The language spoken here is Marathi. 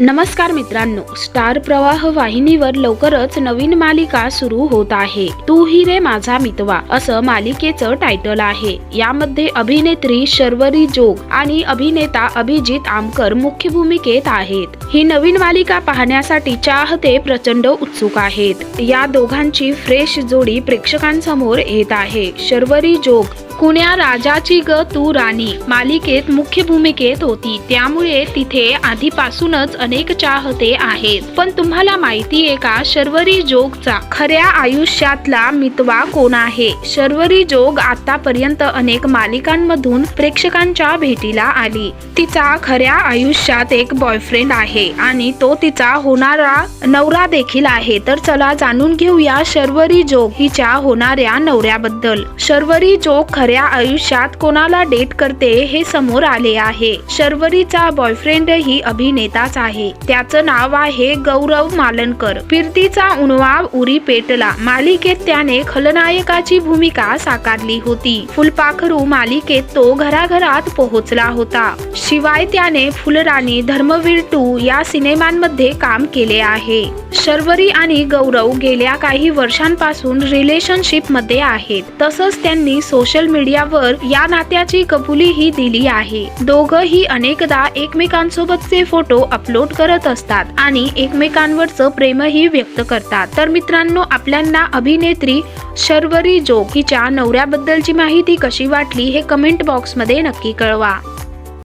नमस्कार मित्रांनो स्टार प्रवाह वाहिनीवर लवकरच नवीन मालिका सुरू होत आहे. तू ही रे माझा मितवा असं मालिकेचं टायटल आहे. यामध्ये अभिनेत्री शर्वरी जोग आणि अभिनेता अभिजित आमकर मुख्य भूमिकेत आहेत. ही नवीन मालिका पाहण्यासाठी चाहते प्रचंड उत्सुक आहेत. या दोघांची फ्रेश जोडी प्रेक्षकांसमोर येत आहे. शर्वरी जोग कुण्या राजाची ग तू राणी? मालिकेत मुख्य भूमिकेत होती. त्यामुळे तिथे आधीपासूनच अनेक चाहते आहेत. पण तुम्हाला माहिती आहे का शर्वरी जोगचा खऱ्या आयुष्यातला मितवा कोण आहे? शर्वरी जोग आतापर्यंत अनेक मालिकांमधून प्रेक्षकांच्या भेटीला आली. तिचा खऱ्या आयुष्यात एक बॉयफ्रेंड आहे आणि तो तिचा होणारा नवरा देखील आहे. तर चला जाणून घेऊया शर्वरी जोग हिच्या होणाऱ्या नवऱ्याबद्दल. शर्वरी जोग खऱ्या आयुष्यात कोणाला डेट करते हे समोर आले आहे. शर्वरीचा बॉयफ्रेंड ही अभिनेताच आहे. त्याचं नाव आहे गौरव मालनकर फिरतीचा उणवाव उरी पेटला. मालिकेत त्याने खलनायकाची भूमिका साकारली होती. फुलपाखरू मालिकेत तो घराघरात पोहोचला होता. शिवाय त्याने फुलराणी धर्मवीर टू या सिनेमांमध्ये काम केले आहे. शर्वरी आणि गौरव गेल्या काही वर्षांपासून रिलेशनशिपमध्ये आहेत. तसंच त्यांनी सोशल मीडियावर या नात्याची कबुलीही दिली आहे. दोघंही अनेकदा एकमेकांसोबतचे फोटो अपलोड करत असतात आणि एकमेकांवरचं प्रेमही व्यक्त करतात. तर मित्रांनो आपल्यांना अभिनेत्री शर्वरी जोग हिच्या नवऱ्याबद्दलची माहिती कशी वाटली हे कमेंट बॉक्समध्ये नक्की कळवा.